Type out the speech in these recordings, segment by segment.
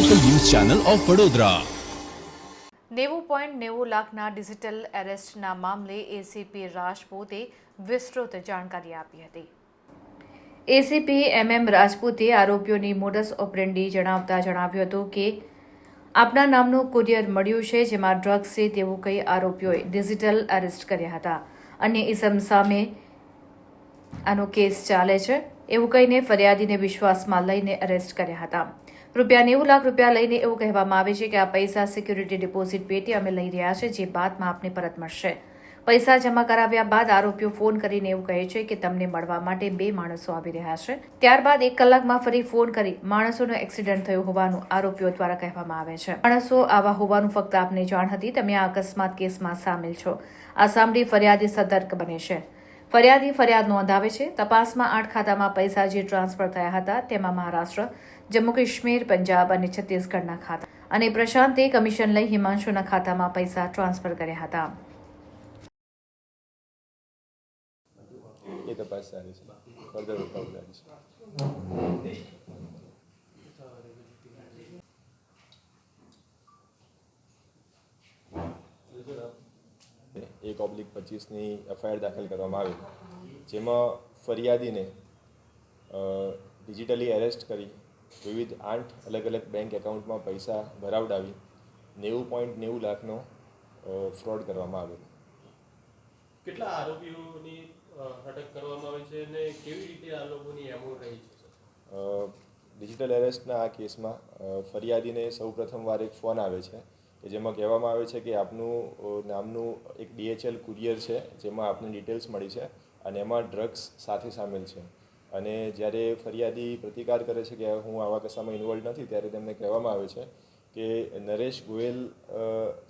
Channel of Vadodara નેવું point નેવું લાખના ડિજિટલ એરેસ્ટના મામલે એસીપી રાજપૂતે વિસ્તૃત જાણકારી આપી હતી. એસીપી એમ એમ રાજપૂતે આરોપીઓની મોડસ ઓપરેન્ડી જણાવતા જણાવ્યું હતું કે, આપના નામનું કુરિયર મળ્યું છે, જેમાં ડ્રગ્સ છે તેવું કઈ આરોપીઓએ ડિજિટલ એરેસ્ટ કર્યા હતા. અને ઇસમ સામે આનો કેસ ચાલે છે, એવું કહીને ફરિયાદીને વિશ્વાસમાં લઈને અરેસ્ટ કર્યા હતા. રૂપિયા નેવું લાખ રૂપિયા લઈને એવું કહેવામાં આવે છે કે આ પૈસા સિક્યુરિટી ડિપોઝિટ પેટી અમે લઈ રહ્યા છે, જે બાદમાં આપને પરત મળશે. પૈસા જમા કરાવ્યા બાદ આરોપીઓ ફોન કરીને એવું કહે છે કે તમને મળવા માટે બે માણસો આવી રહ્યા છે. ત્યારબાદ એક કલાકમાં ફરી ફોન કરી માણસોનો એક્સિડન્ટ થયો હોવાનું આરોપીઓ દ્વારા કહેવામાં આવે છે. માણસો આવા હોવાનું ફક્ત આપને જાણ હતી, તમે આ અકસ્માત કેસમાં સામેલ છો. આ સાંભળી ફરિયાદી સતર્ક બને છે. ફરિયાદી ફરિયાદ નોંધાવે છે. તપાસમાં આઠ ખાતામાં પૈસા જે ટ્રાન્સફર થયા હતા તેમાં મહારાષ્ટ્ર, જમ્મુ કાશ્મીર, પંજાબ અને છત્તીસગઢના ખાતા અને પ્રશાંતે કમિશન લઈ હિમાંશુના ખાતામાં પૈસા ટ્રાન્સફર કર્યા હતા. તપાસ સારી છે. એક ઓબ્લિક પચીસની એફઆઈઆર દાખલ કરવામાં આવી. જેમાં ફરિયાદીને ડિજિટલી એરેસ્ટ કરી વિવિધ આઠ અલગ અલગ બેંક એકાઉન્ટમાં પૈસા ભરાવડાવી નેવું પોઈન્ટ નેવું લાખનો ફ્રોડ કરવામાં આવેલો. કેટલા આરોપીઓની અટક કરવામાં આવી છે અને કેવી રીતે આ લોકોની એમો રહી છે? ડિજિટલ એરેસ્ટના આ કેસમાં ફરિયાદીને સૌ પ્રથમવાર એક ફોન આવે છે. કે જેમાં કહેવામાં આવે છે કે આપનું નામનું એક ડીએચએલ કુરિયર છે, જેમાં આપને ડિટેલ્સ મળી છે અને એમાં ડ્રગ્સ સાથે સામેલ છે. અને જ્યારે ફરિયાદી પ્રતિકાર કરે છે કે હું આવા કશામાં ઇન્વોલ્વ નથી, ત્યારે તેમને કહેવામાં આવે છે કે નરેશ ગોયલ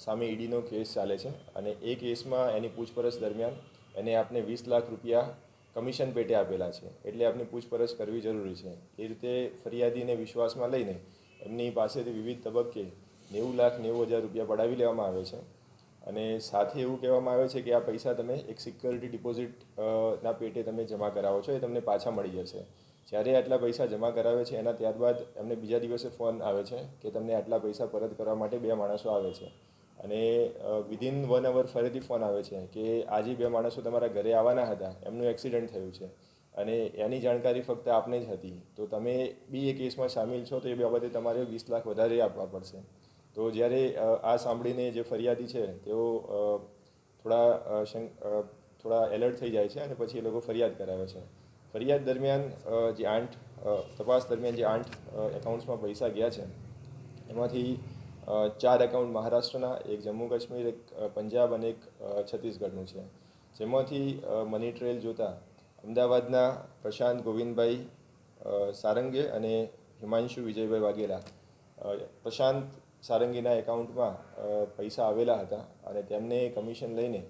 સામે ઈડીનો કેસ ચાલે છે અને એ કેસમાં એની પૂછપરછ દરમિયાન એને આપને વીસ લાખ રૂપિયા કમિશન પેટે આપેલા છે. એટલે આપની પૂછપરછ કરવી જરૂરી છે. એ રીતે ફરિયાદીને વિશ્વાસમાં લઈને એમની પાસેથી વિવિધ તબક્કે નેવું લાખ નેવું હજાર રૂપિયા પડાવી લેવામાં આવે છે. અને સાથે એવું કહેવામાં આવે છે કે આ પૈસા તમે એક સિક્યોરિટી ડિપોઝિટ ના પેટે તમે જમા કરાવો છો, એ તમને પાછા મળી જશે. જ્યારે આટલા પૈસા જમા કરાવે છે, એના ત્યારબાદ એમને બીજા દિવસે ફોન આવે છે કે તમને આટલા પૈસા પરત કરવા માટે બે માણસો આવે છે. અને વિધિન વન અવર ફરીથી ફોન આવે છે કે આજે બે માણસો તમારા ઘરે આવવાના હતા, એમનું એક્સિડન્ટ થયું છે. અને એની જાણકારી ફક્ત આપને જ હતી. તો તમે બી એ કેસમાં સામેલ છો તો એ બાબતે તમારે વીસ લાખ વધારે આપવા પડશે. તો જ્યારે આ સાંભળીને જે ફરિયાદી છે, તેઓ થોડા થોડા એલર્ટ થઈ જાય છે અને પછી એ લોકો ફરિયાદ કરાવે છે. ફરિયાદ દરમિયાન જે આઠ તપાસ દરમિયાન જે આઠ એકાઉન્ટ્સમાં પૈસા ગયા છે, એમાંથી ચાર એકાઉન્ટ મહારાષ્ટ્રના, એક જમ્મુ કાશ્મીર, એક પંજાબ અને એક છત્તીસગઢનું છે. જેમાંથી મની ટ્રેલ જોતા અમદાવાદના પ્રશાંત ગોવિંદભાઈ સારંગે અને હિમાંશુ વિજયભાઈ વાઘેલા. પ્રશાંત સારંગીના એકાઉન્ટમાં પૈસા આવેલા હતા અને તેમને કમિશન લઈને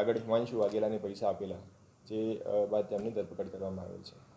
આગળ હિમાંશુ વાઘેલાને પૈસા આપેલા, જે બાદ તેમની ધરપકડ કરવામાં આવેલ છે.